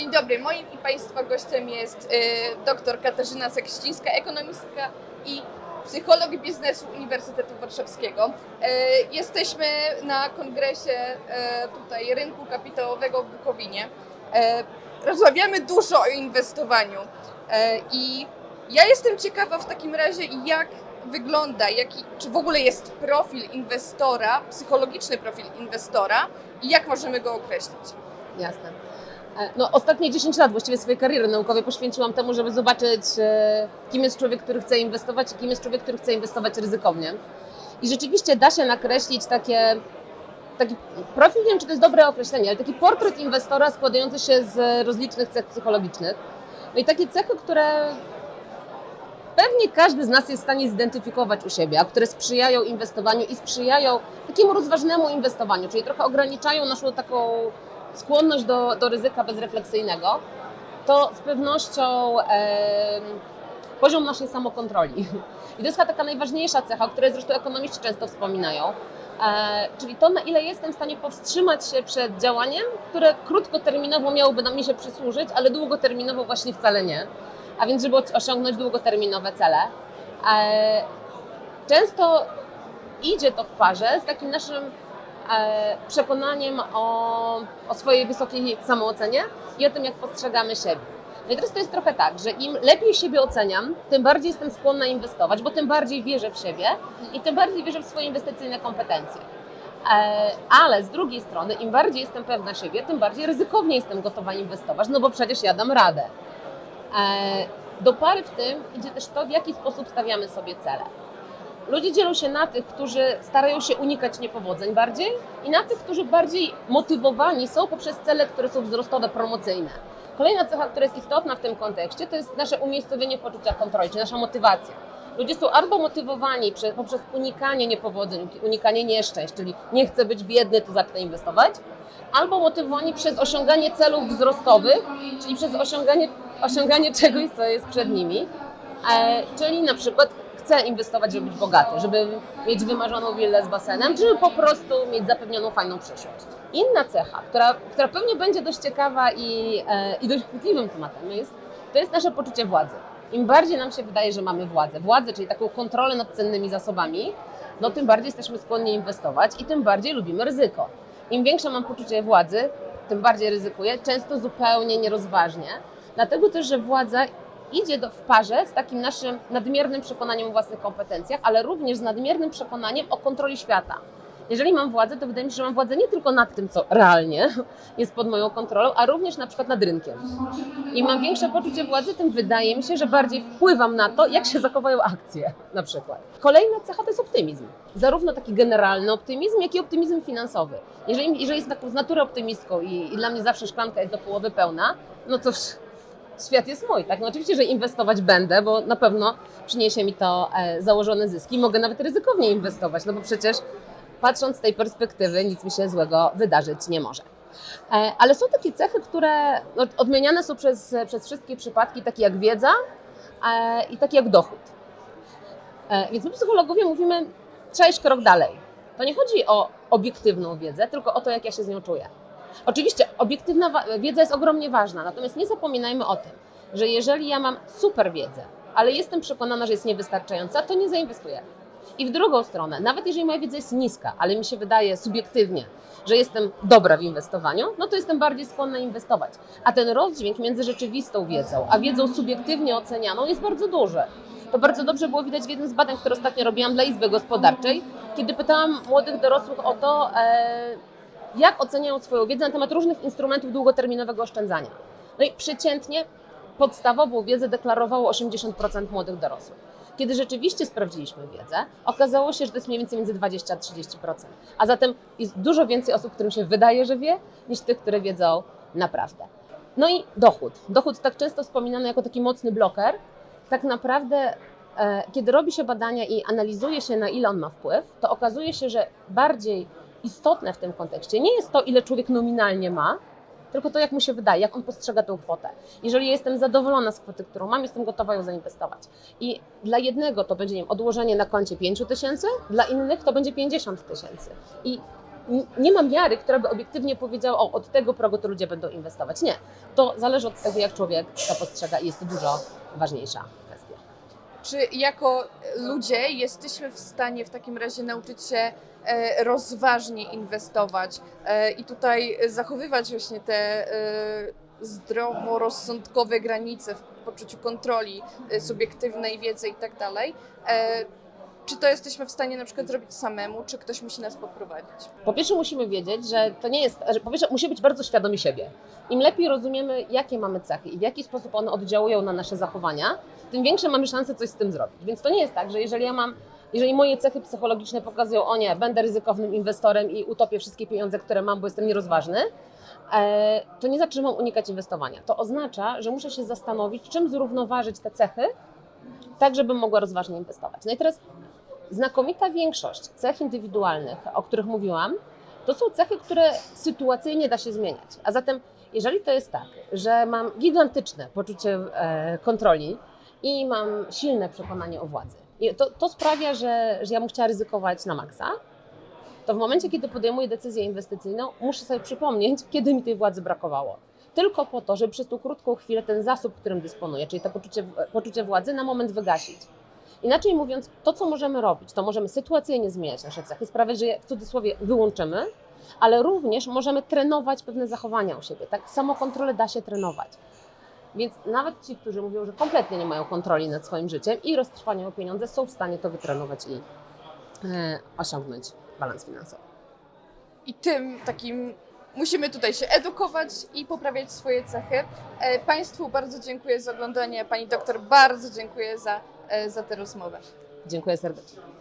Dzień dobry, moim i Państwa gościem jest y, dr Katarzyna Sekścińska, ekonomistka i psycholog biznesu Uniwersytetu Warszawskiego. Y, jesteśmy na kongresie y, tutaj rynku kapitałowego w Bukowinie. Rozmawiamy dużo o inwestowaniu i ja jestem ciekawa w takim razie, jak wygląda, jaki, czy w ogóle jest profil inwestora, psychologiczny profil inwestora i jak możemy go określić. Jasne. No, ostatnie 10 lat właściwie swojej kariery naukowej poświęciłam temu, żeby zobaczyć, e, kim jest człowiek, który chce inwestować i kim jest człowiek, który chce inwestować ryzykownie. I rzeczywiście da się nakreślić takie, taki profil, nie wiem czy to jest dobre określenie, ale taki portret inwestora składający się z rozlicznych cech psychologicznych. No i takie cechy, które pewnie każdy z nas jest w stanie zidentyfikować u siebie, a które sprzyjają inwestowaniu i sprzyjają takiemu rozważnemu inwestowaniu, czyli trochę ograniczają naszą taką skłonność do, do ryzyka bezrefleksyjnego, to z pewnością em, poziom naszej samokontroli. I to jest taka najważniejsza cecha, o której zresztą ekonomiści często wspominają, e, czyli to, na ile jestem w stanie powstrzymać się przed działaniem, które krótkoterminowo miałoby nam się przysłużyć, ale długoterminowo właśnie wcale nie. A więc, żeby osiągnąć długoterminowe cele. E, często idzie to w parze z takim naszym e, przekonaniem o, o swojej wysokiej samoocenie i o tym, jak postrzegamy siebie. No i teraz to jest trochę tak, że im lepiej siebie oceniam, tym bardziej jestem skłonna inwestować, bo tym bardziej wierzę w siebie i tym bardziej wierzę w swoje inwestycyjne kompetencje. E, ale z drugiej strony, im bardziej jestem pewna siebie, tym bardziej ryzykownie jestem gotowa inwestować, no bo przecież ja dam radę. E, Do pary w tym idzie też to, w jaki sposób stawiamy sobie cele. Ludzie dzielą się na tych, którzy starają się unikać niepowodzeń bardziej i na tych, którzy bardziej motywowani są poprzez cele, które są wzrostowe, promocyjne. Kolejna cecha, która jest istotna w tym kontekście, to jest nasze umiejscowienie poczucia kontroli, czy nasza motywacja. Ludzie są albo motywowani prze- poprzez unikanie niepowodzeń, unikanie nieszczęść, czyli nie chcę być biedny, to zacznę inwestować, albo motywowani przez osiąganie celów wzrostowych, czyli przez osiąganie, osiąganie czegoś, co jest przed nimi. E, czyli na przykład chcę inwestować, żeby być bogaty, żeby mieć wymarzoną willę z basenem, czy po prostu mieć zapewnioną fajną przyszłość. Inna cecha, która, która pewnie będzie dość ciekawa i, e, i dość chwytliwym tematem jest, to jest nasze poczucie władzy. Im bardziej nam się wydaje, że mamy władzę, władzę, czyli taką kontrolę nad cennymi zasobami, no tym bardziej jesteśmy skłonni inwestować i tym bardziej lubimy ryzyko. Im większe mam poczucie władzy, tym bardziej ryzykuję, często zupełnie nierozważnie. Dlatego też, że władza idzie do, w parze z takim naszym nadmiernym przekonaniem o własnych kompetencjach, ale również z nadmiernym przekonaniem o kontroli świata. Jeżeli mam władzę, to wydaje mi się, że mam władzę nie tylko nad tym, co realnie jest pod moją kontrolą, a również na przykład nad rynkiem. Im mam większe poczucie władzy, tym wydaje mi się, że bardziej wpływam na to, jak się zachowają akcje na przykład. Kolejna cecha to jest optymizm. Zarówno taki generalny optymizm, jak i optymizm finansowy. Jeżeli, jeżeli jestem taką z natury optymistką i, i dla mnie zawsze szklanka jest do połowy pełna, no to świat jest mój, tak? No oczywiście, że inwestować będę, bo na pewno przyniesie mi to e, założone zyski. Mogę nawet ryzykownie inwestować, no bo przecież patrząc z tej perspektywy nic mi się złego wydarzyć nie może. E, ale są takie cechy, które no, odmieniane są przez, przez wszystkie przypadki, takie jak wiedza e, i takie jak dochód. Więc my psychologowie mówimy, trzeba iść krok dalej. To nie chodzi o obiektywną wiedzę, tylko o to, jak ja się z nią czuję. Oczywiście obiektywna wiedza jest ogromnie ważna, natomiast nie zapominajmy o tym, że jeżeli ja mam super wiedzę, ale jestem przekonana, że jest niewystarczająca, to nie zainwestuję. I w drugą stronę, nawet jeżeli moja wiedza jest niska, ale mi się wydaje subiektywnie, że jestem dobra w inwestowaniu, no to jestem bardziej skłonna inwestować. A ten rozdźwięk między rzeczywistą wiedzą, a wiedzą subiektywnie ocenianą jest bardzo duży. To bardzo dobrze było widać w jednym z badań, które ostatnio robiłam dla Izby Gospodarczej, kiedy pytałam młodych dorosłych o to, e, jak oceniają swoją wiedzę na temat różnych instrumentów długoterminowego oszczędzania. No i przeciętnie podstawową wiedzę deklarowało 80% młodych dorosłych. Kiedy rzeczywiście sprawdziliśmy wiedzę, okazało się, że to jest mniej więcej między 20 a 30%. A zatem jest dużo więcej osób, którym się wydaje, że wie, niż tych, które wiedzą naprawdę. No i dochód. Dochód tak często wspominany jako taki mocny bloker. Tak naprawdę, e, kiedy robi się badania i analizuje się, na ile on ma wpływ, to okazuje się, że bardziej istotne w tym kontekście nie jest to, ile człowiek nominalnie ma, tylko to, jak mu się wydaje, jak on postrzega tą kwotę. Jeżeli jestem zadowolona z kwoty, którą mam, jestem gotowa ją zainwestować. I dla jednego to będzie nie wiem, odłożenie na koncie 5 tysięcy, dla innych to będzie 50 tysięcy. I nie ma miary, która by obiektywnie powiedziała, o, od tego progu to ludzie będą inwestować. Nie. To zależy od tego, jak człowiek to postrzega i jest dużo ważniejsza. Czy jako ludzie jesteśmy w stanie w takim razie nauczyć się e, rozważnie inwestować e, i tutaj zachowywać właśnie te e, zdroworozsądkowe granice w poczuciu kontroli, subiektywnej wiedzy i tak dalej? Czy to jesteśmy w stanie na przykład zrobić samemu, czy ktoś musi nas poprowadzić? Po pierwsze musimy wiedzieć, że to nie jest, że po pierwsze musimy być bardzo świadomi siebie. Im lepiej rozumiemy, jakie mamy cechy i w jaki sposób one oddziałują na nasze zachowania, tym większe mamy szanse coś z tym zrobić. Więc to nie jest tak, że jeżeli ja mam, jeżeli moje cechy psychologiczne pokazują, o nie, będę ryzykownym inwestorem i utopię wszystkie pieniądze, które mam, bo jestem nierozważny, e, to nie znaczy, że mam unikać inwestowania. To oznacza, że muszę się zastanowić, czym zrównoważyć te cechy, tak żebym mogła rozważnie inwestować. No i teraz znakomita większość cech indywidualnych, o których mówiłam, to są cechy, które sytuacyjnie da się zmieniać. A zatem, jeżeli to jest tak, że mam gigantyczne poczucie e, kontroli i mam silne przekonanie o władzy, to, to sprawia, że, że ja bym chciała ryzykować na maksa, to w momencie, kiedy podejmuję decyzję inwestycyjną, muszę sobie przypomnieć, kiedy mi tej władzy brakowało. Tylko po to, żeby przez tą krótką chwilę ten zasób, którym dysponuję, czyli to poczucie, poczucie władzy, na moment wygasić. Inaczej mówiąc, to co możemy robić, to możemy sytuacyjnie zmieniać nasze cechy, sprawiać, że je w cudzysłowie wyłączymy, ale również możemy trenować pewne zachowania u siebie. Tak, samokontrolę da się trenować. Więc nawet ci, którzy mówią, że kompletnie nie mają kontroli nad swoim życiem i roztrwania o pieniądze, są w stanie to wytrenować i e, osiągnąć balans finansowy. I tym takim musimy tutaj się edukować i poprawiać swoje cechy. E, Państwu bardzo dziękuję za oglądanie. Pani doktor bardzo dziękuję za, za tę rozmowę. Dziękuję serdecznie.